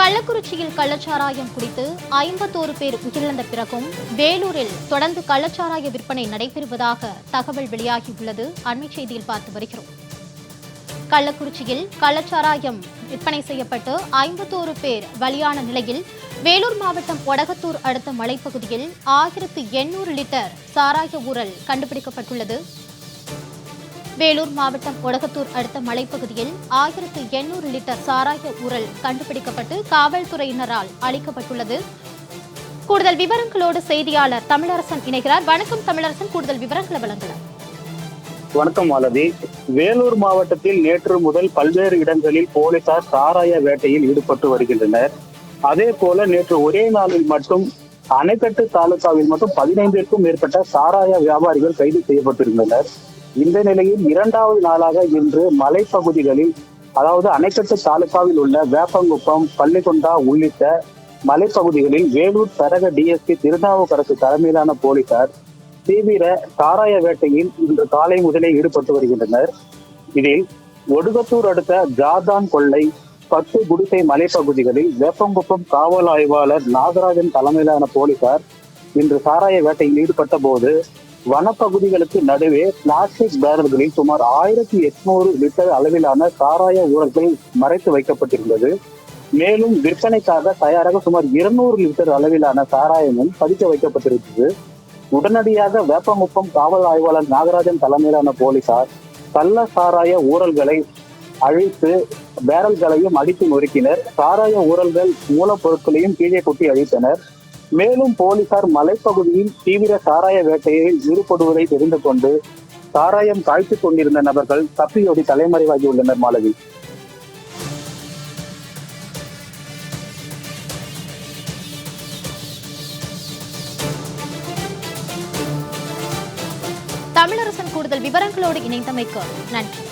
கள்ளக்குறிச்சியில் கள்ளச்சாராயம் குடித்து ஐம்பத்தோரு பேர் உயிரிழந்த பிறகும் வேலூரில் தொடர்ந்து கள்ளச்சாராய விற்பனை நடைபெறுவதாக தகவல் வெளியாகியுள்ளது. அண்மை செய்தியில் பார்த்து வருகிறோம். கள்ளக்குறிச்சியில் கள்ளச்சாராயம் விற்பனை செய்யப்பட்டு ஐம்பத்தோரு பேர் பலியான நிலையில் வேலூர் மாவட்டம் ஒடகத்தூர் அடுத்த மலைப்பகுதியில் ஆயிரத்து எண்ணூறு லிட்டர் சாராய ஊரல் கண்டுபிடிக்கப்பட்டுள்ளது. வேலூர் மாவட்டம் ஒடகத்தூர் அடுத்த மலைப்பகுதியில் ஆயிரத்து எண்ணூறு லிட்டர் சாராய உரல் கண்டுபிடிக்கப்பட்டு காவல்துறையினரால் அளிக்கப்பட்டுள்ளது கூடுதல் விவரங்களோடு செய்தியாளர் தமிழரசன் இணைகிறார். வணக்கம் தமிழரசன். கூடுதல் விவரங்களை வழங்கலாம். வணக்கம் மாலதி வேலூர் மாவட்டத்தில் நேற்று முதல் பல்வேறு இடங்களில் போலீசார் சாராய வேட்டையில் ஈடுபட்டு வருகின்றனர். அதே போல நேற்று ஒரே நாளில் மட்டும் அணைக்கட்டு தாலுகாவில் மட்டும் பதினைந்திற்கும் மேற்பட்ட சாராய வியாபாரிகள் கைது செய்யப்பட்டிருந்தனர். இந்த நிலையில் இரண்டாவது நாளாக இன்று மலைப்பகுதிகளில் அதாவது அணைக்கட்டு தாலுகாவில் உள்ள வேப்பங்குப்பம் பள்ளிகொண்டா உள்ளிட்ட மலைப்பகுதிகளில் வேலூர் தரக டிஎஸ்பி திருநாவுக்கரசு தலைமையிலான போலீசார் தீவிர சாராய வேட்டையில் இன்று காலை முதலே ஈடுபட்டு வருகின்றனர். இதில் ஒடுகத்தூர் அடுத்த ஜாதான் கொள்ளை பத்து குடிசை மலைப்பகுதிகளில் வேப்பங்குப்பம் காவல் ஆய்வாளர் நாகராஜன் தலைமையிலான போலீசார் இன்று சாராய வேட்டையில் ஈடுபட்ட போது வனப்பகுதிகளுக்கு நடுவே பிளாஸ்டிக் பேரல்களில் சுமார் ஆயிரத்தி எட்நூறு லிட்டர் அளவிலான சாராய ஊழல்கள் மறைத்து வைக்கப்பட்டிருந்தது. மேலும் விற்பனைக்காக தயாராக சுமார் இருநூறு லிட்டர் அளவிலான சாராயமும் பதிக்க வைக்கப்பட்டிருந்தது. உடனடியாக வேப்பமுப்பம் காவல் ஆய்வாளர் நாகராஜன் தலைமையிலான போலீசார் கள்ள சாராய ஊழல்களை அழித்து பேரல்களையும் அடித்து நொறுக்கினர். சாராய ஊழல்கள் மூலப்பொருட்களையும் கீழே கொட்டி அழித்தனர். மேலும் போலீசார் மலைப்பகுதியில் தீவிர சாராய வேட்டையில் ஈடுபடுவதை தெரிந்து கொண்டு சாராயம் காய்த்துக் கொண்டிருந்த நபர்கள் தப்பியோடி தலைமறைவாகியுள்ளனர் மாலவி தமிழரசன் கூடுதல் விவரங்களோடு இணைந்தமைக்கு நன்றி.